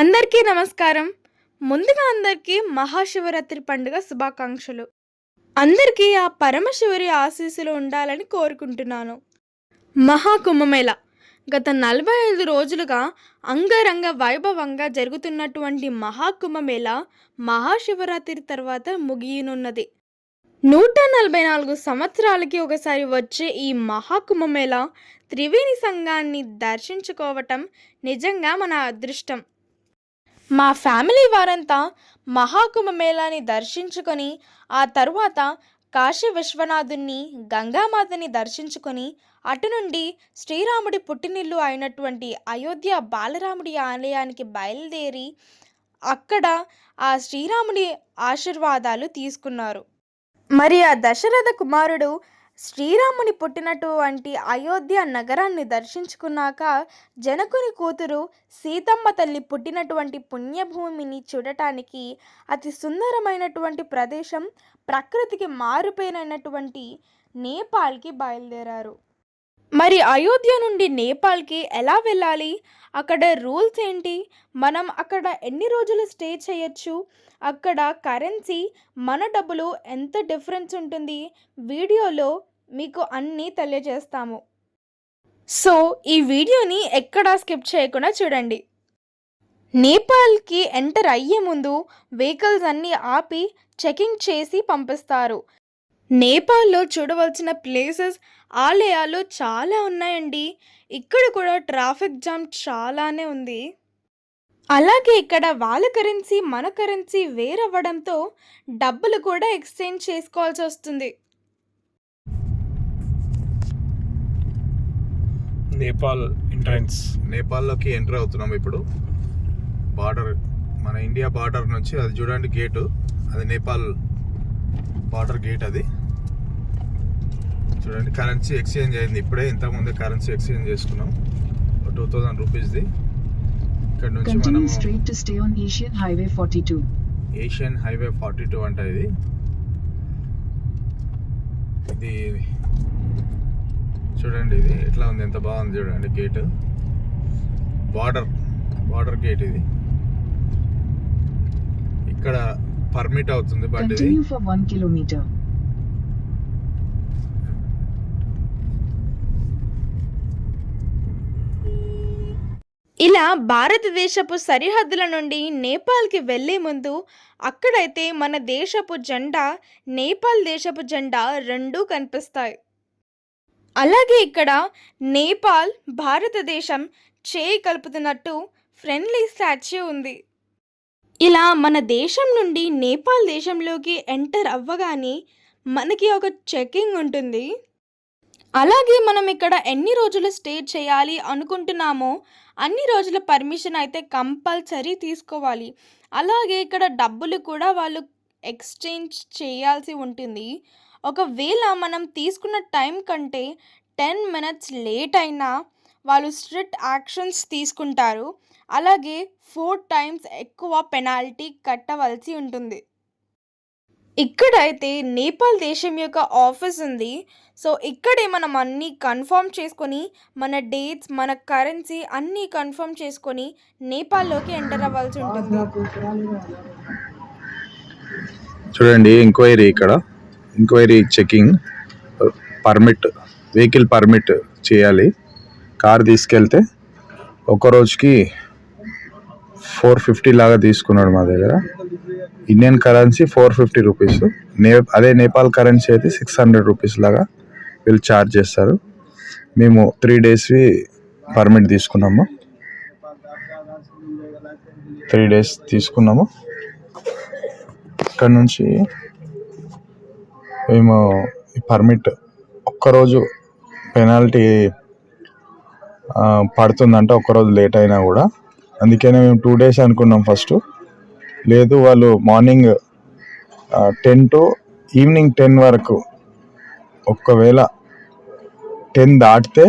అందరికీ నమస్కారం. ముందుగా అందరికీ మహాశివరాత్రి పండుగ శుభాకాంక్షలు. అందరికీ ఆ పరమశివురి ఆశీస్సులు ఉండాలని కోరుకుంటున్నాను. మహాకుంభమేళ. గత నలభై ఐదు రోజులుగా అంగరంగ వైభవంగా జరుగుతున్నటువంటి మహాకుంభమేళ మహాశివరాత్రి తర్వాత ముగియనున్నది. నూట నలభై నాలుగు సంవత్సరాలకి ఒకసారి వచ్చే ఈ మహాకుంభమేళ త్రివేణి సంఘాన్ని దర్శించుకోవటం నిజంగా మన అదృష్టం. మా ఫ్యామిలీ వారంతా మహాకుంభమేళాని దర్శించుకొని ఆ తరువాత కాశీ విశ్వనాథుణ్ణి గంగామాతని దర్శించుకొని అటు నుండి శ్రీరాముడి పుట్టినిల్లు అయినటువంటి అయోధ్య బాలరాముడి ఆలయానికి బయలుదేరి అక్కడ ఆ శ్రీరాముడి ఆశీర్వాదాలు తీసుకున్నారు. మరి ఆ దశరథ కుమారుడు శ్రీరాముని పుట్టినటువంటి అయోధ్య నగరాన్ని దర్శించుకున్నాక జనకుని కూతురు సీతమ్మ తల్లి పుట్టినటువంటి పుణ్యభూమిని చూడటానికి అతి సుందరమైనటువంటి ప్రదేశం ప్రకృతికి మారుపేరైనటువంటి నేపాల్కి బయలుదేరారు. మరి అయోధ్య నుండి నేపాల్కి ఎలా వెళ్ళాలి? అక్కడ రూల్స్ ఏంటి? మనం అక్కడ ఎన్ని రోజులు స్టే చేయొచ్చు? అక్కడ కరెన్సీ మన డబ్బులు ఎంత డిఫరెన్స్ ఉంటుంది? వీడియోలో మీకు అన్నీ తెలియజేస్తాము. సో ఈ వీడియోని ఎక్కడా స్కిప్ చేయకుండా చూడండి. నేపాల్కి ఎంటర్ అయ్యే ముందు వెహికల్స్ అన్నీ ఆపి చెకింగ్ చేసి పంపిస్తారు. నేపాల్లో చూడవలసిన ప్లేసెస్ ఆలయాలు చాలా ఉన్నాయండి. ఇక్కడ కూడా ట్రాఫిక్ జామ్ చాలానే ఉంది. అలాగే ఇక్కడ వాళ్ళ కరెన్సీ మన కరెన్సీ వేరవ్వడంతో డబ్బులు కూడా ఎక్స్చేంజ్ చేసుకోవాల్సి వస్తుంది. నేపాల్ ఎంట్రన్స్. నేపాల్లోకి ఎంటర్ అవుతున్నాం ఇప్పుడు. బార్డర్ మన ఇండియా బార్డర్ నుంచి అది చూడండి గేటు. అది నేపాల్ బార్డర్ గేట్ అది. చూడండి కరెన్సీ ఎక్స్చేంజ్ అయింది. ఇప్పుడే ఇంతకుముందే కరెన్సీ ఎక్స్చేంజ్ చేసుకున్నాం. టూ థౌజండ్ రూపీస్ది ఇక్కడ నుంచి మనం straight to stay on Asian Highway 42. Asian highway forty two అంట ఇది. ఇది చూడండి ఇది ఎట్లా ఉంది? ఎంత బాగుంది చూడండి గేట్ బార్డర్ బార్డర్ గేట్ ఇది. ఇక్కడ పర్మిట్ అవుతుంది బట్ ఇది 1 kilometer. ఇలా భారతదేశపు సరిహద్దుల నుండి నేపాల్కి వెళ్ళే ముందు అక్కడైతే మన దేశపు జెండా నేపాల్ దేశపు జెండా రెండూ కనిపిస్తాయి. అలాగే ఇక్కడ నేపాల్ భారతదేశం చేయి కలుపుతున్నట్టు ఫ్రెండ్లీ స్టాచ్యూ ఉంది. ఇలా మన దేశం నుండి నేపాల్ దేశంలోకి ఎంటర్ అవ్వగానే మనకి ఒక చెకింగ్ ఉంటుంది. అలాగే మనం ఇక్కడ ఎన్ని రోజులు స్టే చేయాలి అనుకుంటున్నామో అన్ని రోజుల పర్మిషన్ అయితే కంపల్సరీ తీసుకోవాలి. అలాగే ఇక్కడ డబ్బులు కూడా వాళ్ళు ఎక్స్చేంజ్ చేయాల్సి ఉంటుంది. ఒకవేళ మనం తీసుకున్న టైం కంటే టెన్ మినిట్స్ లేట్ అయినా వాళ్ళు స్ట్రిక్ట్ యాక్షన్స్ తీసుకుంటారు. అలాగే ఫోర్ టైమ్స్ ఎక్కువ పెనాల్టీ కట్టవలసి ఉంటుంది. ఇక్కడైతే నేపాల్ దేశం యొక్క ఆఫీస్ ఉంది. సో ఇక్కడే మనం అన్నీ కన్ఫర్మ్ చేసుకొని మన డేట్స్ మన కరెన్సీ అన్నీ కన్ఫర్మ్ చేసుకొని నేపాల్లోకి ఎంటర్ అవ్వాల్సి ఉంటుంది. చూడండి ఎంక్వైరీ ఇక్కడ. Enquiry checking permit vehicle permit చేయాలి. కార్ తీసుకెళ్తే ఒక రోజుకి ఫోర్ ఫిఫ్టీ లాగా తీసుకున్నాడు మా దగ్గర. Indian currency four fifty rupees నే అదే నేపాల్ కరెన్సీ అయితే సిక్స్ హండ్రెడ్ రూపీస్ లాగా వీళ్ళు ఛార్జ్ చేస్తారు. మేము త్రీ డేస్వి పర్మిట్ తీసుకున్నాము. త్రీ డేస్ తీసుకున్నాము. ఇక్కడ నుంచి మేము పర్మిట్ ఒక్కరోజు పెనాల్టీ పడుతుందంటే ఒక్కరోజు లేట్ అయినా కూడా. అందుకనే మేము టూ డేస్ అనుకున్నాం ఫస్ట్ లేదు వాళ్ళు morning ten to evening ten వరకు ఒక్కవేళ టెన్ దాటితే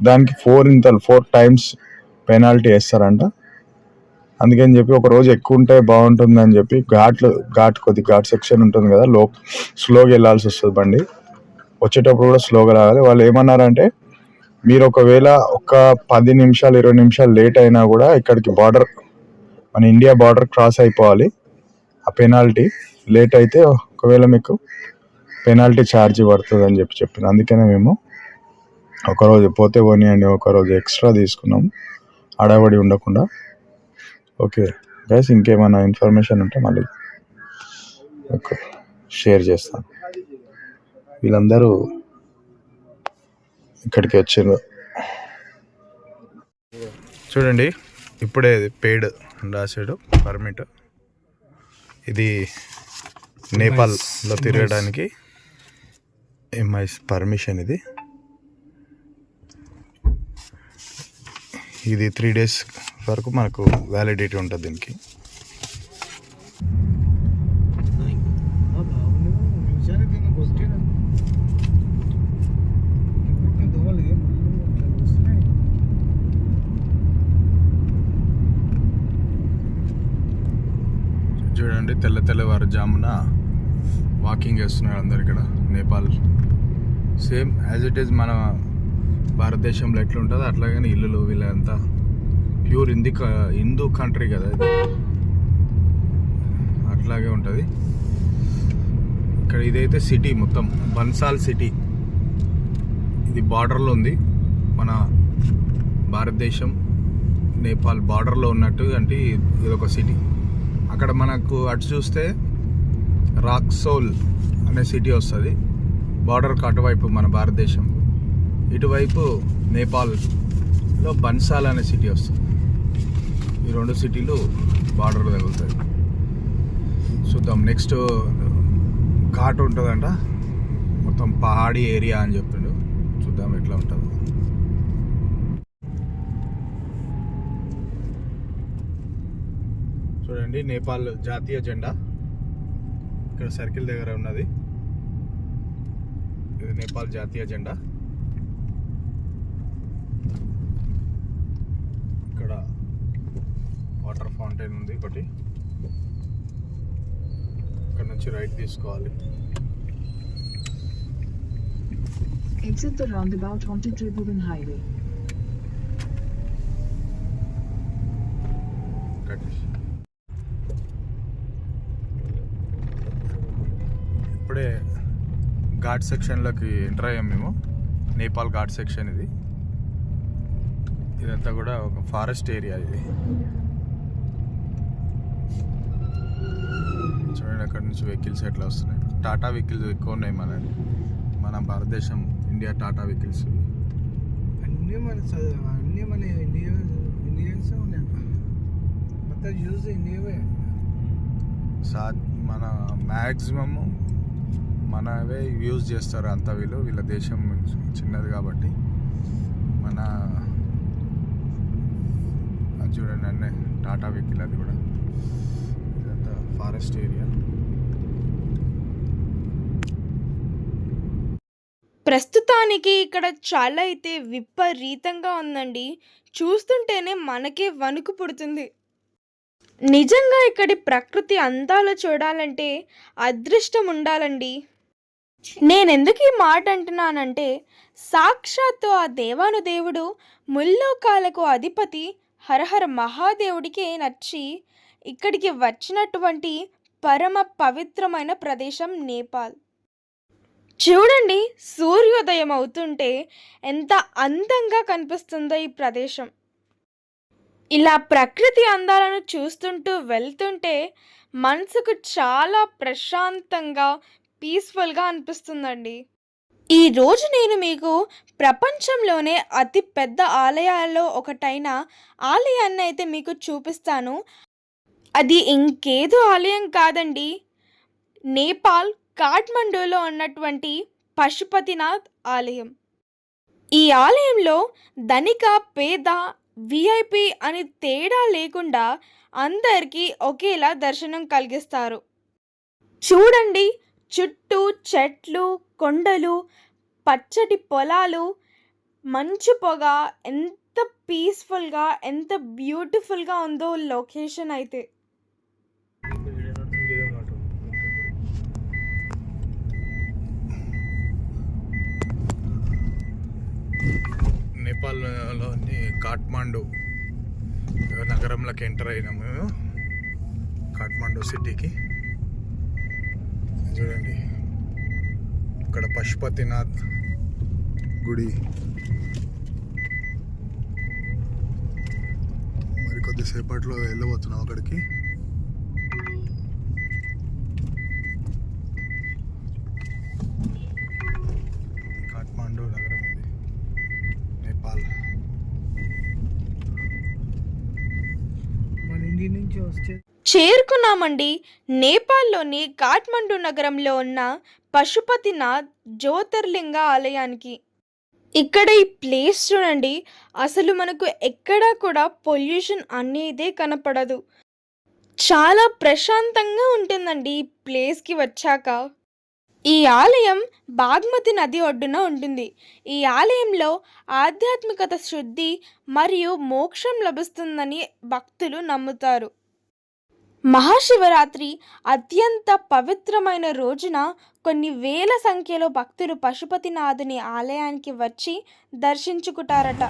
దానికి ఫోర్ ఇంతలు ఫోర్ టైమ్స్ పెనాల్టీ వేస్తారంట. అందుకని చెప్పి ఒక రోజు ఎక్కువ ఉంటే బాగుంటుందని చెప్పి ఘాట్లు ఘాట్ కొద్ది ఘాట్ సెక్షన్ ఉంటుంది కదా లో స్లోగా వెళ్ళాల్సి వస్తుంది బండి. వచ్చేటప్పుడు కూడా స్లోగా రావాలి వాళ్ళు ఏమన్నారంటే మీరు ఒకవేళ ఒక పది నిమిషాలు ఇరవై నిమిషాలు లేట్ అయినా కూడా ఇక్కడికి బార్డర్ మన ఇండియా బార్డర్ క్రాస్ అయిపోవాలి. ఆ పెనాల్టీ లేట్ అయితే ఒకవేళ మీకు పెనాల్టీ ఛార్జ్ పడుతుంది అని చెప్పి చెప్పిన అందుకనే మేము ఒకరోజు పోతే పోనీయండి ఒకరోజు ఎక్స్ట్రా తీసుకున్నాం. అడవడి ఉండకుండా. ఓకే గైస్ ఇంకేమైనా ఇన్ఫర్మేషన్ ఉంటే మళ్ళీ షేర్ చేస్తాను. వీళ్ళందరూ ఇక్కడికి వచ్చారు చూడండి ఇప్పుడే పెయిడ్ రాశాడు పర్మిట్ ఇది నేపాల్లో తిరగడానికి ఎంఐస్ పర్మిషన్ ఇది. ఇది త్రీ డేస్ వరకు మనకు వ్యాలిడిటీ ఉంటుంది దీనికి చూడండి తెల్ల తెల్లవారు జామున వాకింగ్ చేస్తున్నారు అందరు ఇక్కడ Nepal. Same as it is మన భారతదేశంలో ఎట్లా ఉంటుందో అట్లాగనే ఇల్లులు వీళ్ళంతా ప్యూర్ హిందీ క- హిందూ కంట్రీ కదా ఇది. అట్లాగే ఉంటుంది. ఇక్కడ ఇదైతే సిటీ మొత్తం బన్సాల్ సిటీ. ఇది బార్డర్లో ఉంది. మన భారతదేశం నేపాల్ బార్డర్లో ఉన్నట్టు అంటే ఇది ఒక సిటీ. అక్కడ మనకు అటు చూస్తే రాక్సోల్ అనే సిటీ వస్తుంది. బార్డర్కి అటువైపు మన భారతదేశం. ఇటువైపు నేపాల్లో బన్సాల్ అనే సిటీ వస్తుంది. ఈ రెండు సిటీలు బార్డర్ తగులుతాయి. చూద్దాం నెక్స్ట్ ఘాట్ ఉంటుందంట. మొత్తం పహాడీ ఏరియా అని చెప్పిండు చూద్దాం ఎట్లా ఉంటుంది. చూడండి నేపాల్ జాతీయ జెండా. ఇక్కడ సర్కిల్ దగ్గర ఉన్నది. ఇది నేపాల్ జాతీయ జెండా. ఇక్కడ వాటర్ ఫౌంటైన్ ఉంది ఒకటి. ఇక్కడ నుంచి రైట్ తీసుకోవాలి. Exit the roundabout onto Tribhuvan Highway. Cut ఇప్పుడే ఘాట్ సెక్షన్లోకి ఎంటర్ అయ్యాం మేము. నేపాల్ ఘాట్ సెక్షన్ ఇది. ఇదంతా కూడా ఒక ఫారెస్ట్ ఏరియా ఇది. చూడండి అక్కడ నుంచి వెహికల్స్ ఎట్లా వస్తున్నాయి. టాటా వెహికల్స్ ఎక్కువ ఉన్నాయి మన మన భారతదేశం ఇండియా టాటా వెహికల్స్. అన్నీ మన అన్నీ మన ఇండియా ఇండియన్స్ ఉన్నాయి. మొత్తం యూజ్ ఇండియావే. సా మన మ్యాక్సిమమ్ మనవే యూజ్ చేస్తారు అంత వీళ్ళు. వీళ్ళ దేశం చిన్నది కాబట్టి. మన అది చూడండి అన్నీ టాటా వెహికల్ అది కూడా. ఇదంతా ఫారెస్ట్ ఏరియా. ప్రస్తుతానికి ఇక్కడ చాలా అయితే విపరీతంగా ఉందండి. చూస్తుంటేనే మనకే వణుకు పుడుతుంది. నిజంగా ఇక్కడి ప్రకృతి అందాలు చూడాలంటే అదృష్టం ఉండాలండి. నేనెందుకు ఈ మాట అంటున్నానంటే సాక్షాత్తు ఆ దేవాను దేవుడు ముల్లోకాలకు అధిపతి హరహర మహాదేవుడికే నచ్చి ఇక్కడికి వచ్చినటువంటి పరమ పవిత్రమైన ప్రదేశం నేపాల్. చూడండి సూర్యోదయం అవుతుంటే ఎంత అందంగా కనిపిస్తుందో ఈ ప్రదేశం. ఇలా ప్రకృతి అందాలను చూస్తుంటూ వెళ్తుంటే మనసుకు చాలా ప్రశాంతంగా పీస్ఫుల్గా అనిపిస్తుందండి. ఈరోజు నేను మీకు ప్రపంచంలోనే అతి పెద్ద ఆలయాల్లో ఒకటైన ఆలయాన్ని అయితే మీకు చూపిస్తాను. అది ఇంకేదో ఆలయం కాదండి. నేపాల్ కాఠ్మండూలో ఉన్నటువంటి పశుపతినాథ్ ఆలయం. ఈ ఆలయంలో ధనిక పేద విఐపి అని తేడా లేకుండా అందరికీ ఒకేలా దర్శనం కలిగిస్తారు. చూడండి చుట్టూ చెట్లు కొండలు పచ్చటి పొలాలు మంచు పొగ ఎంత పీస్ఫుల్గా ఎంత బ్యూటిఫుల్గా ఉందో లొకేషన్ అయితే. నేపాల్లోని కాఠ్మాండు నగరంలోకి ఎంటర్ అయినాము. మేము సిటీకి. చూడండి. ఇక్కడ పశుపతినాథ్ గుడి. మరి కొద్దిసేపట్లో వెళ్ళబోతున్నాం అక్కడికి. కాఠ్మాండు నగరం ఇది. నేపాల్. మన ఇండియా నుంచి వస్తే చేరుకున్నామండి. నేపాల్లోని కాఠ్మండు నగరంలో ఉన్న పశుపతినాథ్ జ్యోతిర్లింగ ఆలయానికి. ఇక్కడ ఈ ప్లేస్ చూడండి. అసలు మనకు ఎక్కడా కూడా పొల్యూషన్ అనేదే కనపడదు. చాలా ప్రశాంతంగా ఉంటుందండి ఈ ప్లేస్కి వచ్చాక. ఈ ఆలయం బాగ్మతి నది ఒడ్డున ఉంటుంది. ఈ ఆలయంలో ఆధ్యాత్మికత శుద్ధి మరియు మోక్షం లభిస్తుందని భక్తులు నమ్ముతారు. మహాశివరాత్రి అత్యంత పవిత్రమైన రోజున కొన్ని వేల సంఖ్యలో భక్తులు పశుపతినాథుని ఆలయానికి వచ్చి దర్శించుకుంటారట.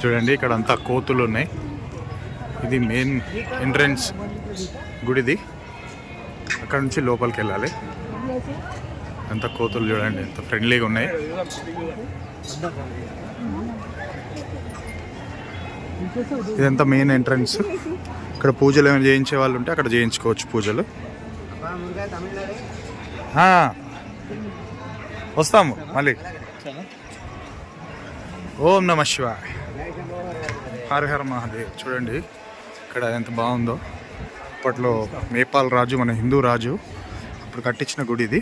చూడండి ఇక్కడ అంతా కోతులు ఉన్నాయి. ఇది మెయిన్ ఎంట్రన్స్ గుడిది. అక్కడ నుంచి లోపలికి వెళ్ళాలి. అంత కోతులు చూడండి ఎంత ఫ్రెండ్లీగా ఉన్నాయి. ఇదంతా మెయిన్ ఎంట్రన్స్ ఇక్కడ పూజలు ఏమైనా చేయించే వాళ్ళు ఉంటే అక్కడ చేయించుకోవచ్చు పూజలు. వస్తాము మళ్ళీ. ఓం నమ శివాయ. హర మహాదేవ్. చూడండి ఇక్కడ ఎంత బాగుందో. అప్పట్లో నేపాల్ రాజు మన హిందూ రాజు అప్పుడు కట్టించిన గుడి ఇది.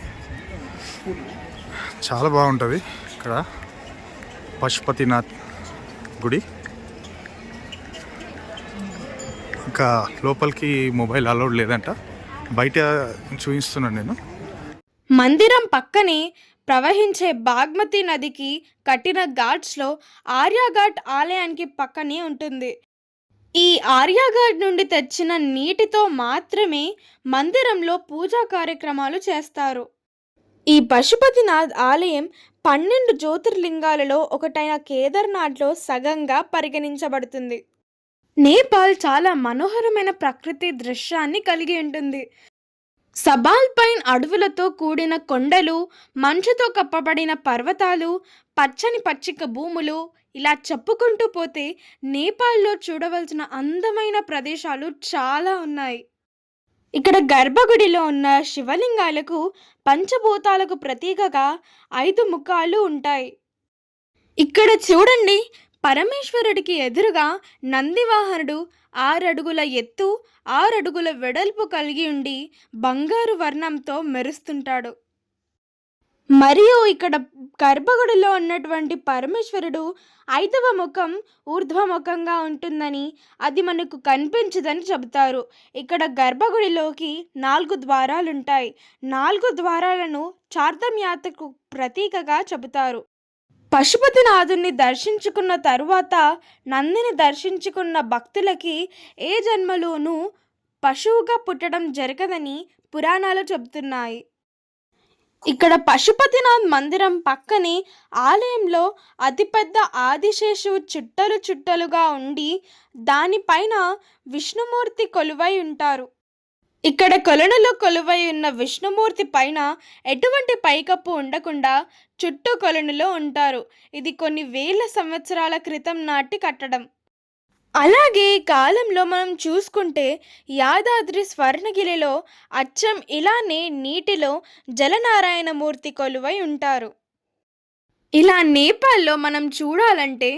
చాలా బాగుంటుంది ఇక్కడ. పశుపతినాథ్ గుడి. ఇంకా లోపలికి మొబైల్ అలౌడ్ లేదంట. బయట చూపిస్తున్నాను నేను. మందిరం పక్కనే ప్రవహించే బాగ్మతి నదికి కట్టిన ఘాట్స్లో ఆర్యాఘాట్ ఆలయానికి పక్కనే ఉంటుంది. ఈ ఆర్యాఘాట్ నుండి తెచ్చిన నీటితో మాత్రమే మందిరంలో పూజా కార్యక్రమాలు చేస్తారు. ఈ పశుపతినాథ్ ఆలయం పన్నెండు జ్యోతిర్లింగాలలో ఒకటైన కేదార్నాథ్లో సగంగా పరిగణించబడుతుంది. నేపాల్ చాలా మనోహరమైన ప్రకృతి దృశ్యాన్ని కలిగి ఉంటుంది. సబాల్పైన్ అడవులతో కూడిన కొండలు మంచుతో కప్పబడిన పర్వతాలు పచ్చని పచ్చిక భూములు ఇలా చెప్పుకుంటూ పోతే నేపాల్లో చూడవలసిన అందమైన ప్రదేశాలు చాలా ఉన్నాయి. ఇక్కడ గర్భగుడిలో ఉన్న శివలింగాలకు పంచభూతాలకు ప్రతీకగా ఐదు ముఖాలు ఉంటాయి. ఇక్కడ చూడండి పరమేశ్వరుడికి ఎదురుగా నందివాహనుడు ఆరడుగుల ఎత్తు ఆరడుగుల వెడల్పు కలిగి ఉండి బంగారు వర్ణంతో మెరుస్తుంటాడు. మరియు ఇక్కడ గర్భగుడిలో ఉన్నటువంటి పరమేశ్వరుడు ఐదవ ముఖం ఊర్ధ్వముఖంగా ఉంటుందని అది మనకు కనిపించదని చెబుతారు. ఇక్కడ గర్భగుడిలోకి నాలుగు ద్వారాలుంటాయి. నాలుగు ద్వారాలను చార్ధం ప్రతీకగా చెబుతారు. పశుపతినాథుని దర్శించుకున్న తరువాత నందిని దర్శించుకున్న భక్తులకి ఏ జన్మలోనూ పశువుగా పుట్టడం జరగదని పురాణాలు చెబుతున్నాయి. ఇక్కడ పశుపతినాథ్ మందిరం పక్కనే ఆలయంలో అతిపెద్ద ఆదిశేషువు చుట్టలు చుట్టలుగా ఉండి దానిపైన విష్ణుమూర్తి కొలువై ఉంటారు. ఇక్కడ కొలనులో కొలువై ఉన్న విష్ణుమూర్తి పైన ఎటువంటి పైకప్పు ఉండకుండా చుట్టూ కొలనులో ఉంటారు. ఇది కొన్ని వేల సంవత్సరాల క్రితం నాటి కట్టడం. అలాగే కాలంలో మనం చూసుకుంటే యాదాద్రి స్వర్ణగిరిలో అచ్చం ఇలానే నీటిలో జలనారాయణమూర్తి కొలువై ఉంటారు. ఇలా నేపాల్లో మనం చూడాలంటే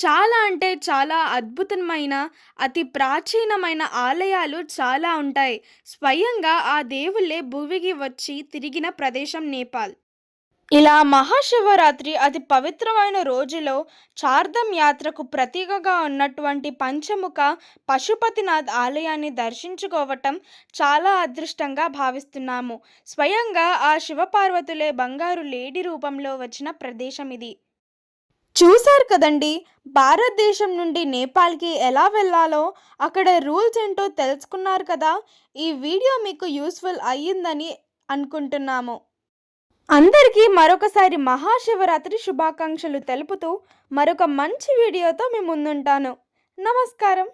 చాలా అంటే చాలా అద్భుతమైన అతి ప్రాచీనమైన ఆలయాలు చాలా ఉంటాయి. స్వయంగా ఆ దేవుళ్ళే భూమికి వచ్చి తిరిగిన ప్రదేశం నేపాల్. ఇలా మహాశివరాత్రి అతి పవిత్రమైన రోజులో చార్ధం యాత్రకు ప్రతీకగా ఉన్నటువంటి పంచముఖ పశుపతినాథ్ ఆలయాన్ని దర్శించుకోవటం చాలా అదృష్టంగా భావిస్తున్నాము. స్వయంగా ఆ శివపార్వతులే బంగారు లేడి రూపంలో వచ్చిన ప్రదేశం ఇది. చూశారు కదండి. భారతదేశం నుండి నేపాల్కి ఎలా వెళ్ళాలో అక్కడ రూల్స్ ఏంటో తెలుసుకున్నారు కదా. ఈ వీడియో మీకు యూస్ఫుల్ అయ్యిందని అనుకుంటున్నాము. అందరికీ మరొకసారి మహాశివరాత్రి శుభాకాంక్షలు తెలుపుతూ మరొక మంచి వీడియోతో మీ ముందుంటాను. నమస్కారం.